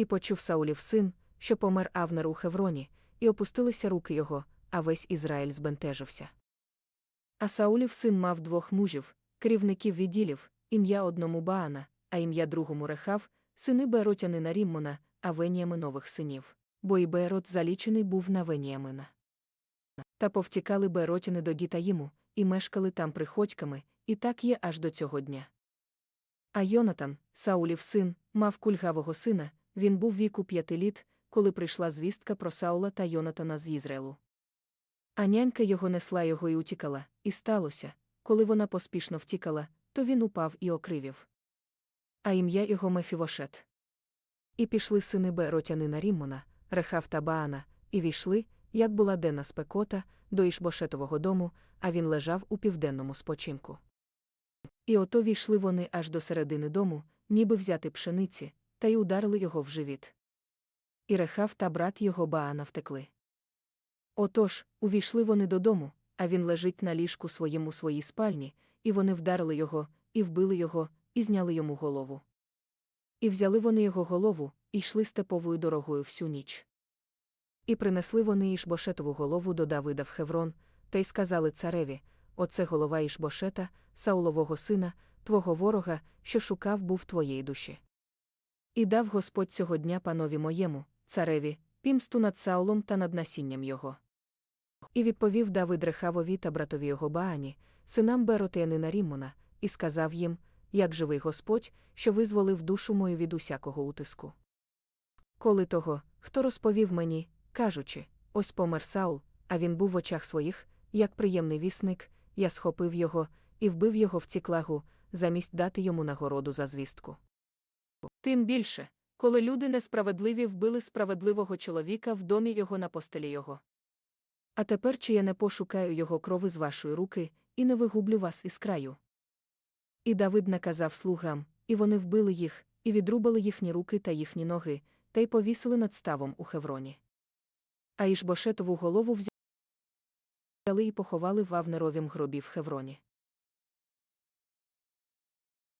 І почув Саулів син, що помер Авнер у Хевроні, і опустилися руки його, а весь Ізраїль збентежився. А Саулів син мав двох мужів, керівників відділів, ім'я одному Баана, а ім'я другому Рехав, сини Беротянина Ріммона, а Веніаминових синів, бо і Берот залічений був на Веніамина. Та повтікали Беротяни до Гітаїму, і мешкали там приходьками, і так є аж до цього дня. А Йонатан, Саулів син, мав кульгавого сина, він був віку п'яти літ, коли прийшла звістка про Саула та Йонатана з Ізраїлу. А нянька його несла його і утікала, і сталося, коли вона поспішно втікала, то він упав і окривів. А ім'я його Мефівошет. І пішли сини Беротянина Ріммона, Рехав та Баана, і війшли, як була денна спекота, до Ішбошетового дому, а він лежав у південному спочинку. І ото війшли вони аж до середини дому, ніби взяти пшениці, та й ударили його в живіт. І Рехав та брат його Баана втекли. Отож, увійшли вони додому, а він лежить на ліжку своєму своїй спальні, і вони вдарили його, і вбили його, і зняли йому голову. І взяли вони його голову, і йшли степовою дорогою всю ніч. І принесли вони Ішбошетову голову до Давида в Хеврон, та й сказали цареві: Оце голова Ішбошета, Саулового сина, твого ворога, що шукав був твоєї душі. І дав Господь цього дня панові моєму, цареві, пімсту над Саулом та над насінням його. І відповів Давид Рехавові та братові його Баані, синам Беротеянина Ріммона, і сказав їм, як живий Господь, що визволив душу мою від усякого утиску. Коли того, хто розповів мені, кажучи, ось помер Саул, а він був в очах своїх, як приємний вісник, я схопив його і вбив його в ціклагу, замість дати йому нагороду за звістку. Тим більше, коли люди несправедливі вбили справедливого чоловіка в домі його на постелі його. А тепер чи я не пошукаю його крови з вашої руки, і не вигублю вас із краю. І Давид наказав слугам, і вони вбили їх, і відрубали їхні руки та їхні ноги, та й повісили над ставом у Хевроні. А Ішбошетову голову взяли і поховали в Авнеровім гробі в Хевроні.